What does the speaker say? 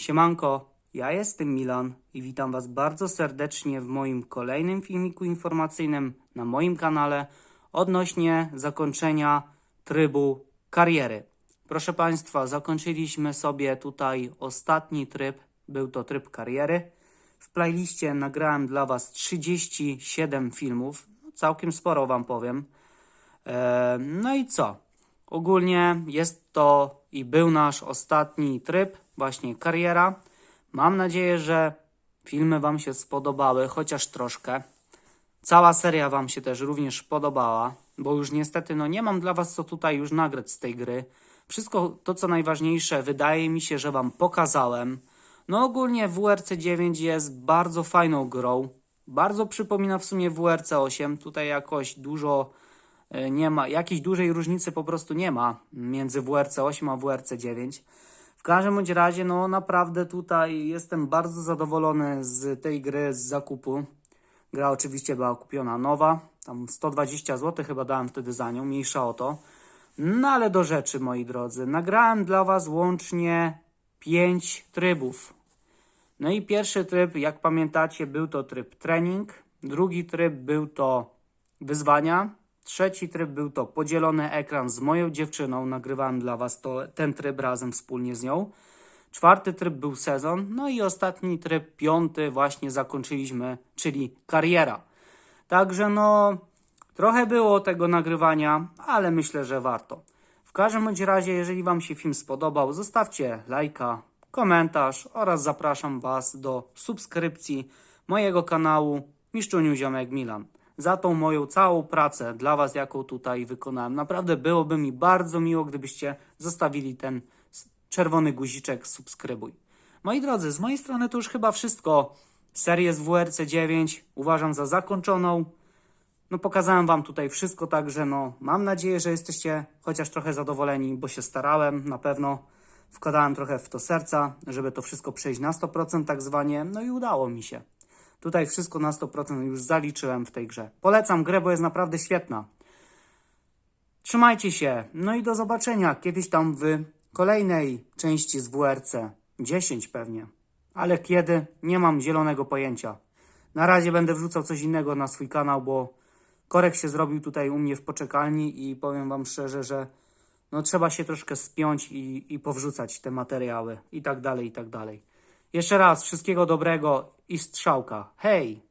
Siemanko, ja jestem Milan i witam Was bardzo serdecznie w moim kolejnym filmiku informacyjnym na moim kanale odnośnie zakończenia trybu kariery. Proszę Państwa, zakończyliśmy sobie tutaj ostatni tryb, był to tryb kariery. W playliście nagrałem dla Was 37 filmów, całkiem sporo Wam powiem. E, No i co? Ogólnie jest to i był nasz ostatni tryb, właśnie kariera. Mam nadzieję, że filmy Wam się spodobały, chociaż troszkę. Cała seria Wam się też również podobała, bo już niestety no nie mam dla Was co tutaj już nagrać z tej gry. Wszystko to, co najważniejsze, wydaje mi się, że Wam pokazałem. No ogólnie WRC 9 jest bardzo fajną grą. Bardzo przypomina w sumie WRC 8. Tutaj jakoś dużo e, nie ma, jakiejś dużej różnicy po prostu nie ma między WRC 8 a WRC 9. W każdym bądź razie, no naprawdę tutaj jestem bardzo zadowolony z tej gry, z zakupu. Gra oczywiście była kupiona nowa, tam 120 zł chyba dałem wtedy za nią, mniejsza o to. No ale do rzeczy, moi drodzy. Nagrałem dla Was łącznie 5 trybów. No i pierwszy tryb, jak pamiętacie, był to tryb trening. Drugi tryb był to wyzwania. Trzeci tryb był to podzielony ekran z moją dziewczyną. Nagrywałem dla Was to, ten tryb razem wspólnie z nią. Czwarty tryb był sezon. No i ostatni tryb, piąty, właśnie zakończyliśmy, czyli kariera. Także no, trochę było tego nagrywania, ale myślę, że warto. W każdym bądź razie, jeżeli Wam się film spodobał, zostawcie lajka, komentarz oraz zapraszam Was do subskrypcji mojego kanału Miszczuniu Ziomek Milan. Za tą moją całą pracę dla Was, jaką tutaj wykonałem. Naprawdę byłoby mi bardzo miło, gdybyście zostawili ten czerwony guziczek subskrybuj. Moi drodzy, z mojej strony to już chyba wszystko. Serię z WRC 9 uważam za zakończoną. No pokazałem wam tutaj wszystko, także no mam nadzieję, że jesteście chociaż trochę zadowoleni, bo się starałem na pewno. Wkładałem trochę w to serca, żeby to wszystko przejść na 100% tak zwanie, no i udało mi się. Tutaj wszystko na 100% już zaliczyłem w tej grze. Polecam grę, bo jest naprawdę świetna. Trzymajcie się, no i do zobaczenia kiedyś tam w kolejnej części z WRC. 10 pewnie. Ale kiedy? Nie mam zielonego pojęcia. Na razie będę wrzucał coś innego na swój kanał, bo korek się zrobił tutaj u mnie w poczekalni i powiem wam szczerze, że no trzeba się troszkę spiąć i, i powrzucać te materiały i tak dalej, i tak dalej. Jeszcze raz wszystkiego dobrego i strzałka. Hej!